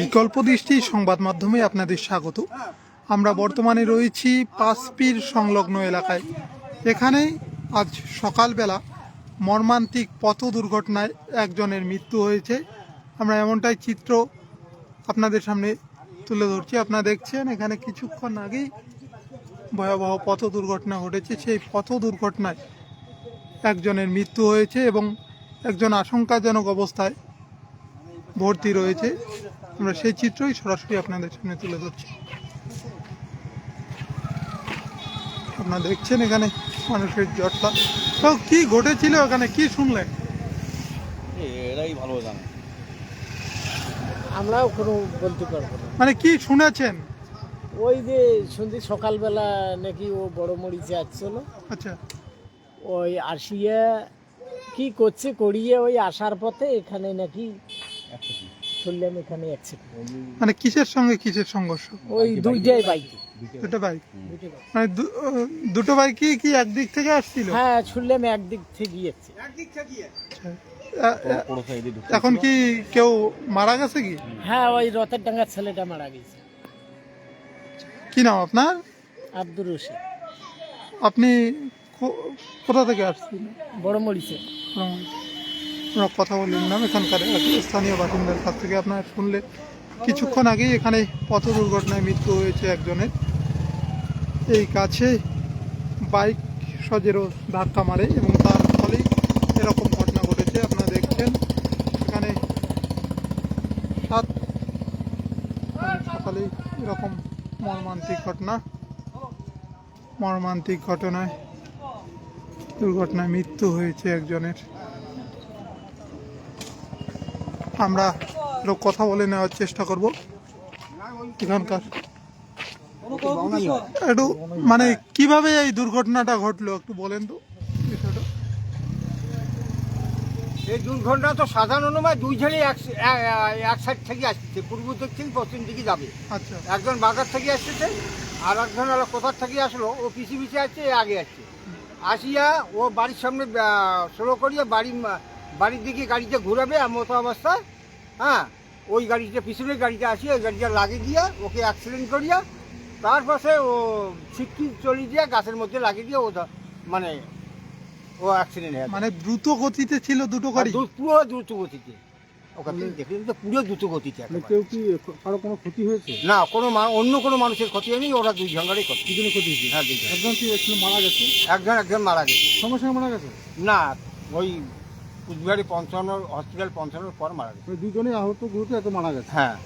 বিকল্প দৃষ্টি সংবাদ মাধ্যমে আপনাদের স্বাগত। আমরা বর্তমানে রয়েছি পাঁচপির সংলগ্ন এলাকায়। এখানে আজ সকালবেলা মর্মান্তিক পথ দুর্ঘটনায় একজনের মৃত্যু হয়েছে। আমরা এমনটাই চিত্র আপনাদের সামনে তুলে ধরছি। আপনারা দেখছেন, এখানে কিছুক্ষণ আগেই ভয়াবহ পথ দুর্ঘটনা ঘটেছে। সেই পথ দুর্ঘটনায় একজনের মৃত্যু হয়েছে এবং একজন আশঙ্কাজনক অবস্থায় ভর্তি রয়েছে। আমরা সেই চিত্রই সরাসরি আপনাদের সামনে তুলে ধরছি। আপনারা দেখছেন এখানে মানুষের জটলা। তো কি ঘটেছিল এখানে? কি শুনলেন? এরাই ভালো জানে। আমরাও কোনো বলতে পারব না। মানে কি শুনেছেন? ওই যে শুনছি সকালবেলা নাকি ও বড় মরিচে আসছিল। আচ্ছা। ওই আসিয়া কি করছে করিয়ে ওই আসার পথে এখানে নাকি শুনলাম এখানে অ্যাক্সিডেন্ট মানে কিসের সঙ্গে কিসের সংঘর্ষ? ওই দুইটাই বাইকে। দুটো বাইক? মানে দু- দুটো বাইকই কি একদিক থেকে আসছিল? হ্যাঁ শুনলাম একদিক থেকে গিয়েছে আচ্ছা। আ- আ- পুরো সাইডে ঢুকে এখন কি কেউ মারা গেছে কি? হ্যাঁ ওই রথের ডাঙ্গার ছেলেটা মারা গেছে। কি নাম আপনার? আব্দুর রশিদ। আপনি কো- কোথা থেকে আসছিলেন? বড় মরিচে আমরা কথা বললেন না। এখানকার স্থানীয় বাসিন্দার কাছ থেকে আপনারা শুনলে কিছুক্ষণ আগেই এখানে পথ দুর্ঘটনায় মৃত্যু হয়েছে একজনের। এই কাছে বাইক সজেরও ধাক্কা মারে এবং তার ফলেই এরকম ঘটনা ঘটেছে। আপনারা দেখছেন, এখানে সাত সকালেই এরকম মর্মান্তিক ঘটনা। মর্মান্তিক ঘটনায়, দুর্ঘটনায় মৃত্যু হয়েছে একজনের। আমরা কথা বলে নেওয়ার চেষ্টা করব। এখানকার। একটু মানে কীভাবে এই দুর্ঘটনাটা ঘটলো একটু বলেন তো এই দুর্ঘটনা তো সাধারণ নয় দুই ছেলে এক সাইড থেকে আসছে পূর্ব দক্ষিণ পশ্চিম দিকে যাবে। আচ্ছা। একজন বাজার থেকে আসতেছে আর একজন হলো কোথার থেকে আসলো ও পিছি পিছি আসছে এ আগে আসছে। আসিয়া ও বাড়ির সামনে স্লো করিয়া বাড়ি বাড়ির দিকে গাড়িতে ঘুরাবে এমতো অবস্থায় হ্যাঁ? ওই গাড়িটা পিছনের গাড়িটা আসিয়া ওই গাড়িটা লাগিয়ে দিয়া ওকে অ্যাক্সিডেন্ট করিয়া তারপরে ও ছিটকি চলে দিয়া গাছের মধ্যে লাগিয়ে দিয়ে ও মানে ও অ্যাক্সিডেন্ট হয়ে মানে দ্রুত গতিতে ছিল দুটো গাড়ি? পুরো দ্রুত গতিতে। ওখানে দেখলেন তো পুরো দ্রুত গতিতে কেউ কি কারও কোনো ক্ষতি হয়েছে? না কোনো মা- অন্য কোনো মানুষের ক্ষতি হয়নি ওরা দুই ক্ষতি। কি ক্ষতি হয়েছে? হ্যাঁ একজন কি মারা গেছে? একজন একজন মারা গেছে। সঙ্গে সঙ্গে মারা গেছে? না ওই কুচবিহারি পঞ্চান্ন হসপিটাল পঞ্চান্নর পর মারা গেছে। ওই দুজনেই আহত গুরুত্ব এত মারা গেছে? হ্যাঁ।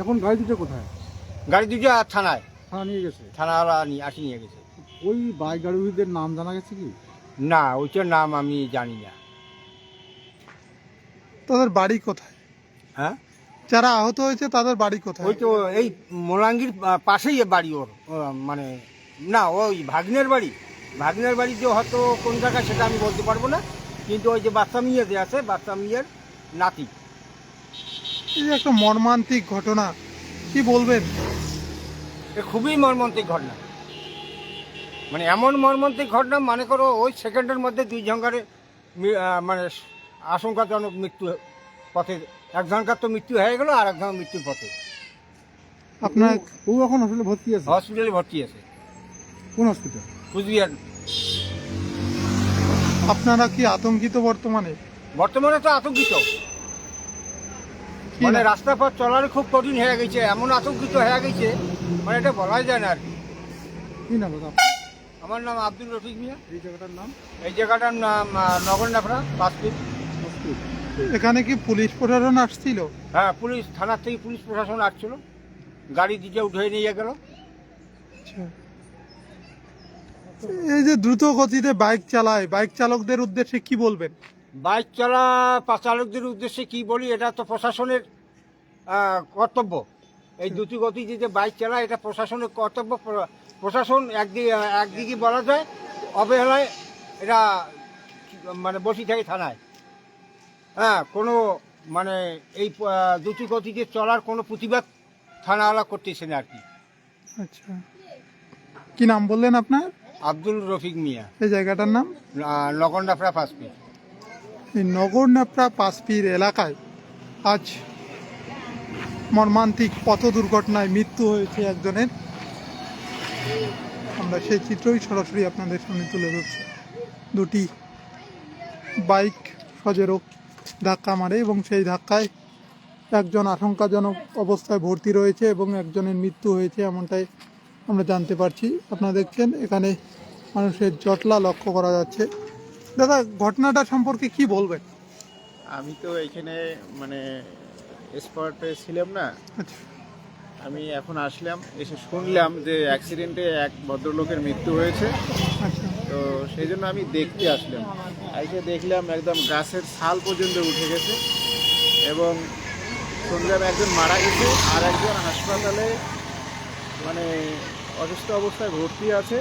এখন গাড়ি দুটো কোথায়? গাড়ি দুটো থানায়। থানা নিয়ে গেছে? থানাওয়ালা নিয়ে আসি নিয়ে গেছে। ওই বাইক গাড়িদের নাম জানা গেছে কি? না ওইটার নাম আমি জানি না। তাদের বাড়ি কোথায়? হ্যাঁ? যারা আহত হয়েছে তাদের বাড়ি কোথায়? ওই তো এই মোলাঙ্গির পাশেই বাড়ি ওর ও, মানে না ওই ভাগ্নের বাড়ি। ভাগ্নের বাড়ি যে হয়তো কোন জায়গায় সেটা আমি বলতে পারব না। কিন্তু ওই যে বাচ্চা মিয়া যে আছে বাচ্চা মিয়ার নাতি। এই যে একটা মর্মান্তিক ঘটনা কি বলবেন? এ খুবই মর্মান্তিক ঘটনা। মানে এমন মর্মান্তিক ঘটনা মনে করো ওই সেকেন্ডের মধ্যে দুই আহ, মানে আশঙ্কাজনক মৃত্যু পথে একজনকার তো মৃত্যু হয়ে গেল আর এক একজন মৃত্যুর পথে। আপনার ও এখন আসলে ভর্তি আছে? হসপিটালে ভর্তি আছে। কোন হসপিটাল কুচবিহার। আপনারা কি আতঙ্কিত বর্তমানে? বর্তমানে তো আতঙ্কিত। মানে না- রাস্তা পথ চলার খুব কঠিন হয়ে গেছে এমন আতঙ্কিত হয়ে গেছে মানে এটা বলাই যায় না আর কি। কি নাম আমার নাম আব্দুল রফিক মিয়া। এই জায়গাটার নাম? এই জায়গাটার নাম নগর নাফরা হসপিটাল এখানে কি পুলিশ প্রশাসন আসছিল? হ্যাঁ পুলিশ থানার থেকে পুলিশ প্রশাসন আসছিল। গাড়ি দিকে উঠে নিয়ে গেল। আচ্ছা। এই যে দ্রুত গতিতে বাইক চালায় বাইক চালকদের উদ্দেশ্যে কি বলবেন? বাইক চলা চালকদের উদ্দেশ্যে কি বলি এটা তো প্রশাসনের কর্তব্য। এই দ্রুত গতিতে যে বাইক চালায় এটা প্রশাসনের কর্তব্য। প্রশাসন একদিকে একদিকে বলা যায় অবহেলায় এটা মানে বসি থাকে থানায়। হ্যাঁ কোনো মানে এই দ্রুত গতিতে চলার কোনো প্রতিবাদ থানাওয়ালা করতেছে না আর কি। আচ্ছা। কি নাম বললেন আপনার? আব্দুল রফিক মিয়া। এই জায়গাটার নাম? লগন্ডাফরা ফাঁসপি এই নগর ন্যাপড়া পাঁচপির এলাকায় আজ মর্মান্তিক পথ দুর্ঘটনায় মৃত্যু হয়েছে একজনের। আমরা সেই চিত্রই সরাসরি আপনাদের সামনে তুলে ধরছি। দুটি বাইক সজেরও ধাক্কা মারে এবং সেই ধাক্কায় একজন আশঙ্কাজনক অবস্থায় ভর্তি রয়েছে এবং একজনের মৃত্যু হয়েছে এমনটাই আমরা জানতে পারছি। আপনারা দেখছেন এখানে মানুষের জটলা লক্ষ্য করা যাচ্ছে। দাদা ঘটনাটা সম্পর্কে কি বলবেন? আমি তো এখানে মানে স্পটে ছিলাম না। আচ্ছা। আমি এখন আসলাম এসে শুনলাম যে অ্যাক্সিডেন্টে এক ভদ্রলোকের মৃত্যু হয়েছে। আচ্ছা। তো সেই জন্য আমি দেখতে আসলাম। এসে দেখলাম একদম গাছের ছাল পর্যন্ত উঠে গেছে এবং শুনলাম একজন মারা গেছে আর একজন হাসপাতালে মানে অসুস্থ অবস্থায় ভর্তি আছে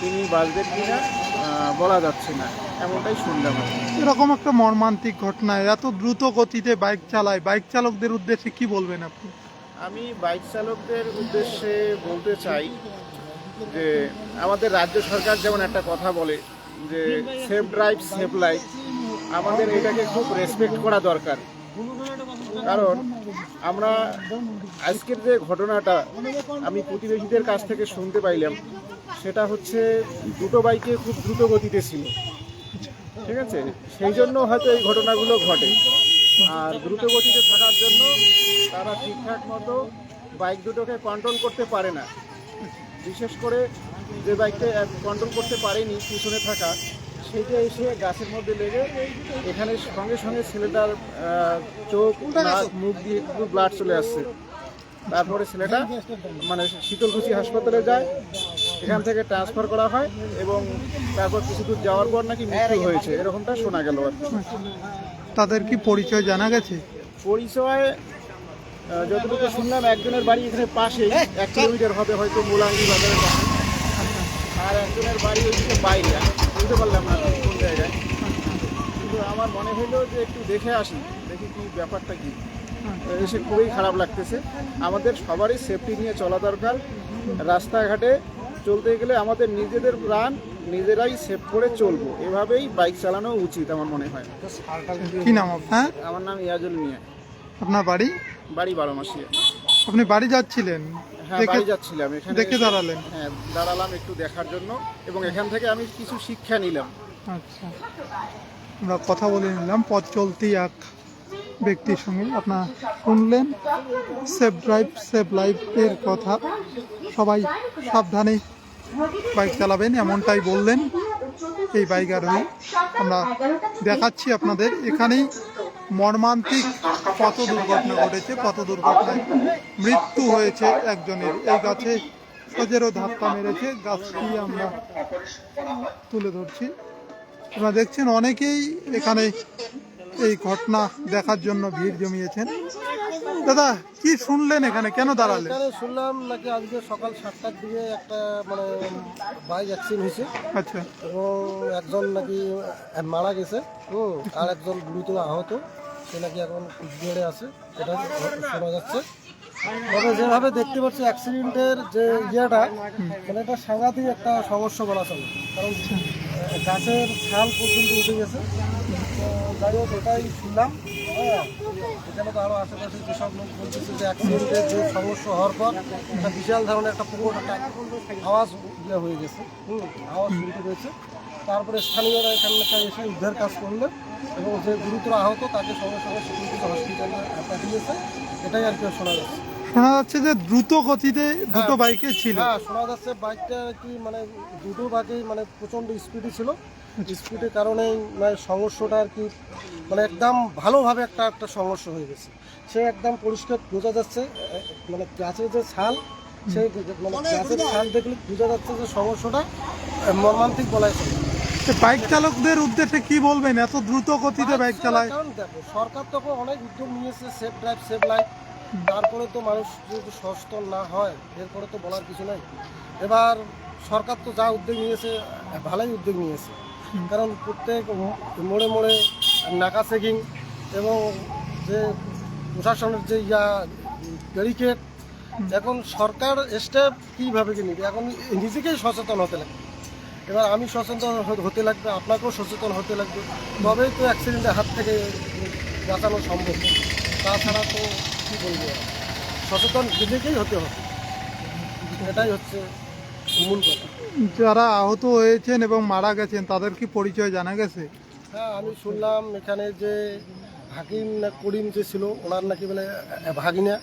তিনি বাঁচবেন কিনা বলা যাচ্ছে না। এমনটাই শুনলাম এরকম একটা মর্মান্তিক ঘটনা এত দ্রুত গতিতে বাইক চালায় বাইক চালকদের উদ্দেশ্যে কি বলবেন আপনি? আমি বাইক চালকদের উদ্দেশ্যে বলতে চাই যে আমাদের রাজ্য সরকার যেমন একটা কথা বলে যে সেফ ড্রাইভ সেফ লাইফ। আমাদের এটাকে খুব রেসপেক্ট করা দরকার। কারণ আমরা আজকের যে ঘটনাটা আমি প্রতিবেশীদের কাছ থেকে শুনতে পাইলাম, সেটা হচ্ছে দুটো বাইকে খুব দ্রুত গতিতে ছিল। ঠিক আছে? সেই জন্য হয়তো এই ঘটনাগুলো ঘটে। আর দ্রুত গতিতে থাকার জন্য তারা ঠিকঠাক মতো বাইক দুটোকে কন্ট্রোল করতে পারে না। বিশেষ করে যে বাইকটা কন্ট্রোল করতে পারেনি, পিছনে থাকা সেইটা এসে গাছের মধ্যে লেগে এখানে সঙ্গে সঙ্গে ছেলেটার চোখ নাক মুখ দিয়ে একটু ব্লাড চলে আসছে। তারপরে ছেলেটা মানে শীতলকুচি হাসপাতালে যায় এখান থেকে ট্রান্সফার করা হয় এবং তারপর কিছু দূর যাওয়ার পর নাকি মৃত্যু হয়েছে এরকমটা শোনা গেল আর তাদের কি পরিচয় জানা গেছে? পরিচয় যতটুকু শুনলাম একজনের বাড়ি এখানে পাশে এক কিলোমিটার হবে হয়তো মোলাঙ্গি বাজারের কাছে আর একজনের বাড়ি ওইদিকে বাইরে। বুঝতে পারলাম না কোন জায়গায়। কিন্তু আমার মনে হলো যে একটু দেখে আসি দেখি কি ব্যাপারটা কি। এসে খুবই খারাপ লাগতেছে। আমাদের সবারই সেফটি নিয়ে চলা দরকার। রাস্তাঘাটে চলতে গেলে আমাদের নিজেদের প্রাণ নিজেরাই সেভ করে চলবো। এভাবেই বাইক চালানো উচিত আমার মনে হয়। কি নাম আপনার? আমার নাম ইয়াজুল মিয়া। আপনার বাড়ি? বাড়ি বারো মাসি আপনি বাড়ি যাচ্ছিলেন? দেখে যাচ্ছিলাম। এখানে দেখে দাঁড়ালেন। হ্যাঁ দাঁড়ালাম একটু দেখার জন্য এবং এখান থেকে আমি কিছু শিক্ষা নিলাম। আচ্ছা। আমরা কথা বলে নিলাম পথ চলতি এক ব্যক্তির সঙ্গে। আপনারা শুনলেন সেফ ড্রাইভ সেফ লাইফের কথা। সবাই সাবধানে বাইক চালাবেন এমনটাই বললেন এই বাইক আরোহী আমরা দেখাচ্ছি আপনাদের। এখানেই মর্মান্তিক পথ দুর্ঘটনা ঘটেছে। পথ দুর্ঘটনায় মৃত্যু হয়েছে একজনের। এই গাছে সজেরও ধাক্কা মেরেছে। গাছটি আমরা তুলে ধরছি। আপনারা দেখছেন, অনেকেই এখানে এই ঘটনা দেখার জন্য ভিড় জমিয়েছেন। দাদা কি শুনলেন এখানে? কেন দাঁড়ালেন? এখানে শুনলাম নাকি আজকে সকাল সাতটার দিকে একটা মানে বাইক অ্যাক্সিডেন্ট হয়েছে। আচ্ছা। এবং একজন নাকি মারা গেছে হুম আর একজন গুরুতর আহত। সে নাকি এখন কুচবিহারে আছে এটা শোনা যাচ্ছে। তবে যেভাবে দেখতে পাচ্ছি অ্যাক্সিডেন্টের যে ইয়েটা মানে এটা সাংঘাতিক একটা সমস্যা বলা চলে। কারণ গাছের ছাল পর্যন্ত উঠে গেছে। যাই হোক এটাই শুনলাম। হ্যাঁ এখানে তো আরও আশেপাশে যেসব লোক বলতেছে যে অ্যাক্সিডেন্টের যে সমস্যা হওয়ার পর একটা বিশাল ধরনের একটা পুকুর আওয়াজ ইয়ে হয়ে গেছে। হুম, আওয়াজ শুনতে পেয়েছে। তারপরে স্থানীয়রা এখানে এসে উদ্ধার কাজ করলেন এবং যে গুরুতর আহত তাকে সঙ্গে সঙ্গে সিকিউরিটি হসপিটালে পাঠিয়েছে। এটাই আর কি শোনা যাচ্ছে। শোনা যাচ্ছে যে দ্রুত গতিতে দুটো বাইকে ছিল। হ্যাঁ শোনা যাচ্ছে বাইকটা কি মানে দুটো বাইকেই মানে প্রচণ্ড স্পিডে ছিল। স্পিডের কারণেই মানে সংঘর্ষটা আর কি মানে একদম ভালোভাবে একটা একটা সংঘর্ষ হয়ে গেছে। সে একদম পরিষ্কার বোঝা যাচ্ছে মানে গাছের যে ছাল সেই মানে গাছের ছাল দেখলে বোঝা যাচ্ছে যে সংঘর্ষটা মর্মান্তিক বলাই চলে। বাইক চালকদের উদ্দেশ্যে কি বলবেন? এত দ্রুত গতিতে বাইক চালায়। কারণ দেখো সরকার তো অনেক উদ্যোগ নিয়েছে সেফ ড্রাইভ সেফ লাইফ তারপরে তো মানুষ যদি সচেতন না হয়, এরপরে তো বলার কিছু নাই। এবার সরকার তো যা উদ্যোগ নিয়েছে, ভালোই উদ্যোগ নিয়েছে। কারণ প্রত্যেক মোড়ে মোড়ে নাকা চেকিং এবং যে প্রশাসনের যে ইয়া, ব্যারিকেড, এখন সরকার স্টেপ কীভাবে কি নিবে? এখন নিজেকেই সচেতন হতে লাগবে। এবার আমি সচেতন হতে লাগবে, আপনাকেও সচেতন হতে লাগবে। তবেই তো অ্যাক্সিডেন্টের হাত থেকে বাঁচানো সম্ভব। তাছাড়া তো কি বলব? সচেতন নিজেকেই হতে হবে। এটাই হচ্ছে মূল কথা। যারা আহত হয়েছেন এবং মারা গেছেন তাদের কি পরিচয় জানা গেছে? হ্যাঁ আমি শুনলাম এখানে যে হাকিম না করিম যে ছিল ওনার নাকি বলে ভাগিনা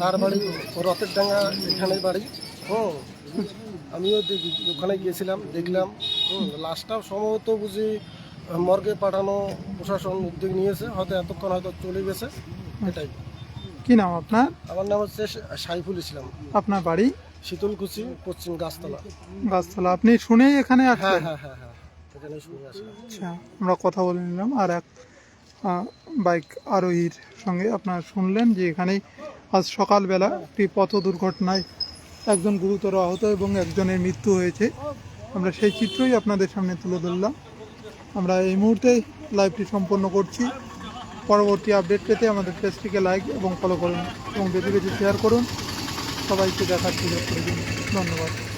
তার বাড়ি রথের ডাঙ্গা এখানে বাড়ি। হুম আমিও ওখানে গিয়েছিলাম দেখলাম। হুম লাশটাও সম্ভবত বুঝি মর্গে পাঠানো প্রশাসন উদ্যোগ নিয়েছে হয়তো এতক্ষণ হয়তো চলে গেছে এটাই। কি নাম আপনার? আমার নাম হচ্ছে সাইফুল ইসলাম। আপনার বাড়ি? শীতলকুচি পশ্চিম গাছতলা। গাছতলা। আপনি শুনেই এখানে হ্যাঁ আসলেন? হ্যাঁ হ্যাঁ হ্যাঁ এখানে শুনে আসলাম। আচ্ছা আমরা কথা বলে নিলাম। আর এক বাইক আরোহীর সঙ্গে আপনারা শুনলেন যে এখানেই আজ সকালবেলা একটি পথ দুর্ঘটনায় একজন গুরুতর আহত এবং একজনের মৃত্যু হয়েছে। আমরা সেই চিত্রই আপনাদের সামনে তুলে ধরলাম। আমরা এই মুহূর্তে লাইভটি সম্পন্ন করছি। পরবর্তী আপডেট পেতে আমাদের পেজটিকে লাইক এবং ফলো করুন এবং বেশি বেশি শেয়ার করুন। সবাইকে দেখার সুযোগ করে দিন। ধন্যবাদ।